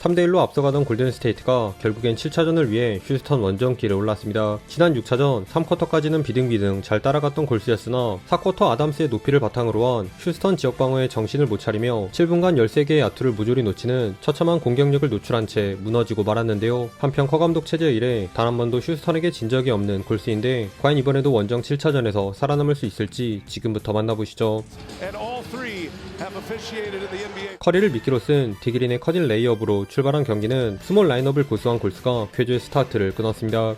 3대1로 앞서가던 골든스테이트가 결국엔 7차전을 위해 휴스턴 원정길에 올랐습니다. 지난 6차전 3쿼터까지는 비등비등 잘 따라갔던 골스였으나 4쿼터 아담스의 높이를 바탕으로 한 휴스턴 지역 방어에 정신을 못 차리며 7분간 13개의 야투를 무조리 놓치는 처참한 공격력을 노출한 채 무너지고 말았는데요. 한편 커 감독 체제 이래 단 한 번도 휴스턴에게 진 적이 없는 골스인데 과연 이번에도 원정 7차전에서 살아남을 수 있을지 지금부터 만나보시죠. 커리를 미끼로 쓴 디그린의 커진 레이업으로 출발한 경기는 스몰 라인업을 고수한 골스가 쾌주의 스타트를 끊었습니다.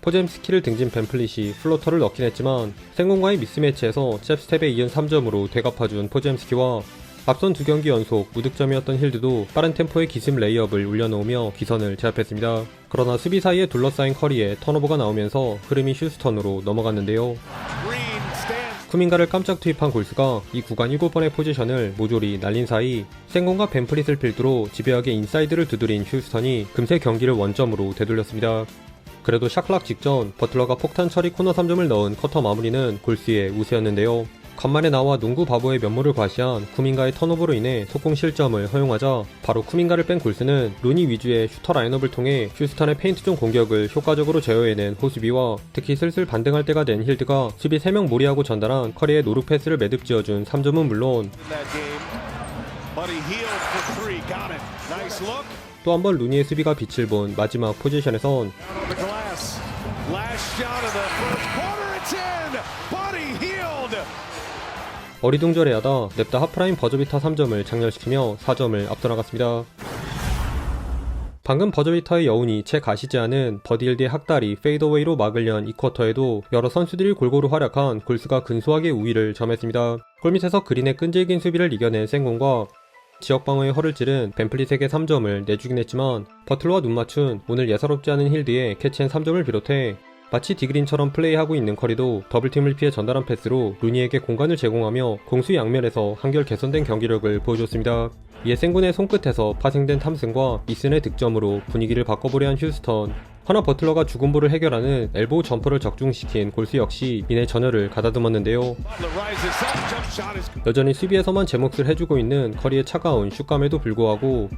포잼 스키를 등진 벤플릿이 플로터를 넣긴 했지만 생공과의 미스매치에서 잽스텝에 이은 3점으로 되갚아준 포잼 스키와 앞선 두 경기 연속 무득점이었던 힐드도 빠른 템포의 기습 레이업을 올려놓으며 기선을 제압했습니다. 그러나 수비 사이에 둘러싸인 커리에 턴오버가 나오면서 흐름이 휴스턴으로 넘어갔는데요. 쿠민가를 깜짝 투입한 골스가 이 구간 7번의 포지션을 모조리 날린 사이 생공과 벤프릿을 필두로 집요하게 인사이드를 두드린 휴스턴이 금세 경기를 원점으로 되돌렸습니다. 그래도 샤클락 직전 버틀러가 폭탄 처리 코너 3점을 넣은 커터 마무리는 골스의 우세였는데요. 간만에 나와 농구 바보의 면모를 과시한 쿠민가의 턴오버로 인해 속공 실점을 허용하자 바로 쿠민가를 뺀 골스는 루니 위주의 슈터 라인업을 통해 휴스턴의 페인트존 공격을 효과적으로 제어해낸 호수비와 특히 슬슬 반등할 때가 된 힐드가 수비 3명 몰이하고 전달한 커리의 노루 패스를 매듭 지어준 3점은 물론. 또 한 번 루니의 수비가 빛을 본 마지막 포지션에선 어리둥절해하다 냅다 하프라인 버저비터 3점을 장렬시키며 4점을 앞서 나갔습니다. 방금 버저비터의 여운이 채 가시지 않은 버디힐드의 학다리 페이더웨이로 막을 연 2쿼터에도 여러 선수들이 골고루 활약한 골스가 근소하게 우위를 점했습니다. 골밑에서 그린의 끈질긴 수비를 이겨낸 생공과 지역 방어의 허를 찌른 벤플릿에게 3점을 내주긴 했지만 버틀러와 눈 맞춘 오늘 예사롭지 않은 힐드의 캐치앤 3점을 비롯해 마치 디그린처럼 플레이하고 있는 커리도 더블팀을 피해 전달한 패스로 루니에게 공간을 제공하며 공수 양면에서 한결 개선된 경기력을 보여줬습니다. 이에 생군의 손끝에서 파생된 탐슨과 미슨의 득점으로 분위기를 바꿔보려 한 휴스턴 허나 버틀러가 죽은 볼을 해결하는 엘보우 점퍼를 적중시킨 골스 역시 이내 전열을 가다듬었는데요. 여전히 수비에서만 제 몫을 해주고 있는 커리의 차가운 슛감에도 불구하고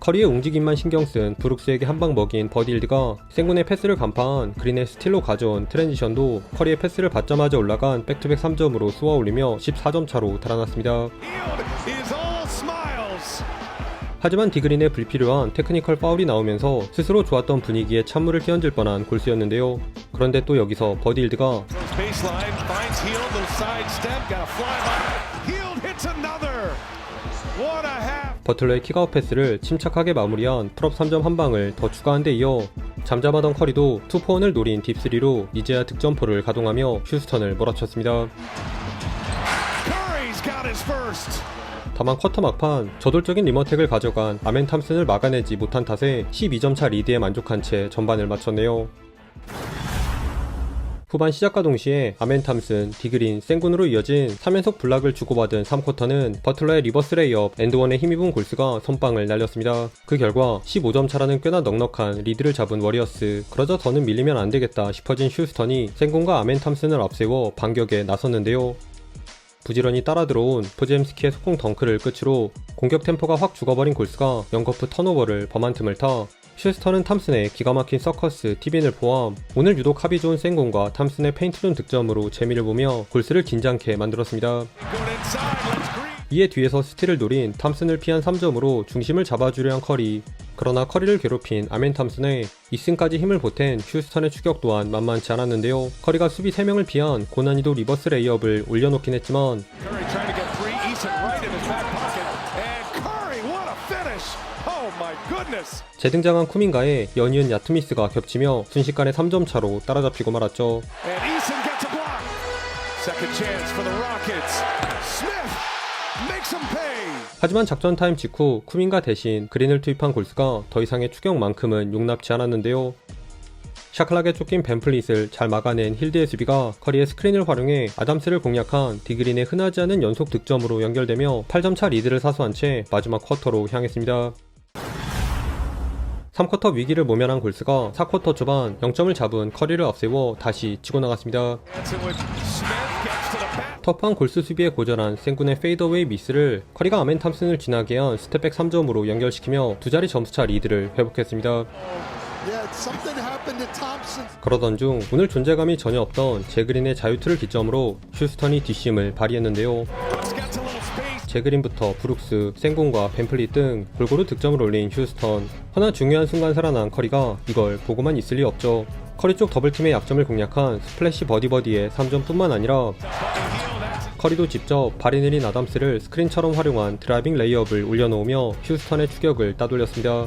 커리의 움직임만 신경 쓴 브룩스에게 한방 먹인 버딜드가 생군의 패스를 간파한 그린의 스틸로 가져온 트랜지션도 커리의 패스를 받자마자 올라간 백투백 3점으로 쏘아 올리며 14점 차로 달아났습니다. 하지만 디그린의 불필요한 테크니컬 파울이 나오면서 스스로 좋았던 분위기에 찬물을 끼얹을 뻔한 골스였는데요. 그런데 또 여기서 버딜드가 버틀러의 킥아웃 패스를 침착하게 마무리한 풀업 3점 한 방을 더 추가한 데 이어 잠잠하던 커리도 투포원을 노린 딥3로 이제야 득점포를 가동하며 휴스턴을 몰아쳤습니다. 다만 쿼터 막판 저돌적인 리머텍을 가져간 아멘 탐슨을 막아내지 못한 탓에 12점 차 리드에 만족한 채 전반을 마쳤네요. 후반 시작과 동시에 아멘 탐슨, 디그린, 생군으로 이어진 3연속 블락을 주고받은 3쿼터는 버틀러의 리버스 레이업, 엔드원에 힘입은 골스가 선빵을 날렸습니다. 그 결과 15점 차라는 꽤나 넉넉한 리드를 잡은 워리어스, 그러자 더는 밀리면 안 되겠다 싶어진 휴스턴이 생군과 아멘 탐슨을 앞세워 반격에 나섰는데요. 부지런히 따라 들어온 포잼스키의 속공 덩크를 끝으로 공격 템포가 확 죽어버린 골스가 영거프 턴오버를 범한 틈을 타 슈스턴은 탐슨의 기가 막힌 서커스, 티빈을 포함 오늘 유독 합이 좋은 생공과 탐슨의 페인트존 득점으로 재미를 보며 골스를 긴장케 만들었습니다. 이에 뒤에서 스틸을 노린 탐슨을 피한 3점으로 중심을 잡아주려 한 커리 그러나 커리를 괴롭힌 아멘 탐슨의 이승까지 힘을 보탠 휴스턴의 추격 또한 만만치 않았는데요. 커리가 수비 3명을 피한 고난이도 리버스 레이업을 올려놓긴 했지만 재등장한 쿠민가의 연이은 야트미스가 겹치며 순식간에 3점 차로 따라잡히고 말았죠. 하지만 작전 타임 직후 쿠민가 대신 그린을 투입한 골스가 더 이상의 추격만큼은 용납치 않았는데요. 샤클락에 쫓긴 벤플릿을 잘 막아낸 힐드의 수비가 커리의 스크린을 활용해 아담스를 공략한 디그린의 흔하지 않은 연속 득점으로 연결되며 8점 차 리드를 사수한 채 마지막 쿼터로 향했습니다. 3쿼터 위기를 모면한 골스가 4쿼터 초반 0점을 잡은 커리를 앞세워 다시 치고 나갔습니다. 터프한 골스 수비에 고전한 생군의 페이더웨이 미스를 커리가 아멘 탐슨을 지나게 한 스텝백 3점으로 연결시키며 두 자리 점수차 리드를 회복했습니다. 그러던 중 오늘 존재감이 전혀 없던 제그린의 자유투를 기점으로 휴스턴이 뒷심을 발휘했는데요. 제그린부터 브룩스, 생공과 벤플리 등 골고루 득점을 올린 휴스턴. 허나 중요한 순간 살아난 커리가 이걸 보고만 있을 리 없죠. 커리 쪽 더블팀의 약점을 공략한 스플래시 버디버디의 3점뿐만 아니라 커리도 직접 발이 느린 아담스를 스크린처럼 활용한 드라이빙 레이업을 올려놓으며 휴스턴의 추격을 따돌렸습니다.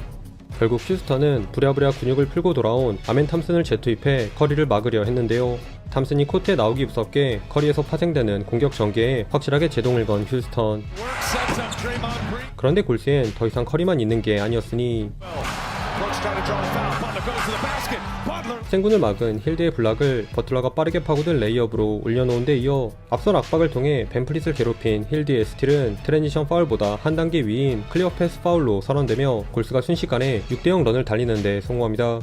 결국 휴스턴은 부랴부랴 근육을 풀고 돌아온 아멘 탐슨을 재투입해 커리를 막으려 했는데요. 탐슨이 코트에 나오기 무섭게 커리에서 파생되는 공격 전개에 확실하게 제동을 건 휴스턴. 그런데 골스엔 더 이상 커리만 있는 게 아니었으니. 생군을 막은 힐드의 블락을 버틀러가 빠르게 파고든 레이업으로 올려놓은 데 이어 앞선 압박을 통해 벤플릿을 괴롭힌 힐드의 스틸은 트랜지션 파울보다 한 단계 위인 클리어 패스 파울로 선언되며 골스가 순식간에 6대0 런을 달리는 데 성공합니다.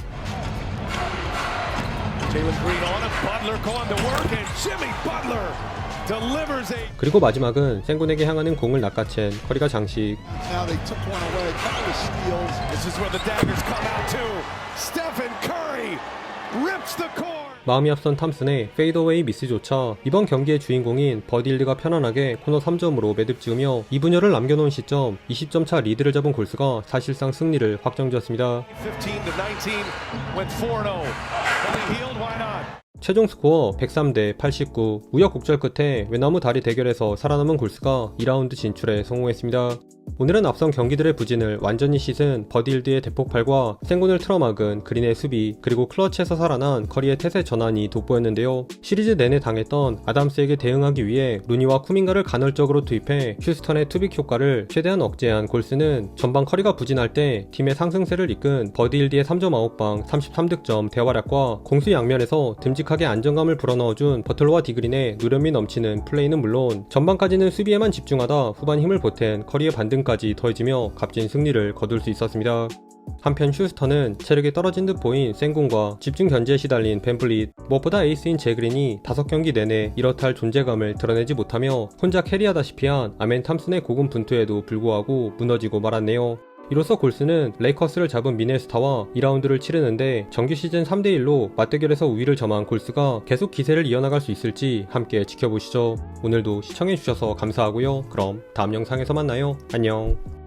그리고 마지막은 생군에게 향하는 공을 낚아챈 커리가 장식 마음이 앞선 탐슨의 페이더웨이 미스조차 이번 경기의 주인공인 버디일드가 편안하게 코너 3점으로 매듭 지으며 2분여를 남겨놓은 시점 20점 차 리드를 잡은 골스가 사실상 승리를 확정지었습니다. 15 to 19, went 4-0. Fully healed, why not? 최종 스코어 103대 89 우여곡절 끝에 외나무 다리 대결에서 살아남은 골스가 2라운드 진출에 성공했습니다. 오늘은 앞선 경기들의 부진을 완전히 씻은 버디일드의 대폭발과 생군을 틀어막은 그린의 수비 그리고 클러치에서 살아난 커리의 태세 전환이 돋보였는데요. 시리즈 내내 당했던 아담스에게 대응하기 위해 루니와 쿠민가를 간헐적으로 투입해 휴스턴의 투빅 효과를 최대한 억제한 골스는 전반 커리가 부진할 때 팀의 상승세를 이끈 버디일드의 3점 아웃방 33득점 대활약과 공수 양면에서 듬직 하게 안정감을 불어넣어준 버틀러와 디그린의 누련미 넘치는 플레이는 물론 전반까지는 수비에만 집중하다 후반 힘을 보탠 커리의 반등까지 더해지며 값진 승리를 거둘 수 있었습니다. 한편 휴스턴은 체력이 떨어진 듯 보인 생군과 집중 견제에 시달린 벤플릿 무엇보다 에이스인 제그린이 5경기 내내 이렇다 할 존재감을 드러내지 못하며 혼자 캐리하다시피 한 아멘 탐슨의 고군 분투에도 불구하고 무너지고 말았네요. 이로써 골스는 레이커스를 잡은 미네스타와 2라운드를 치르는데 정규 시즌 3대1로 맞대결에서 우위를 점한 골스가 계속 기세를 이어나갈 수 있을지 함께 지켜보시죠. 오늘도 시청해주셔서 감사하고요. 그럼 다음 영상에서 만나요. 안녕.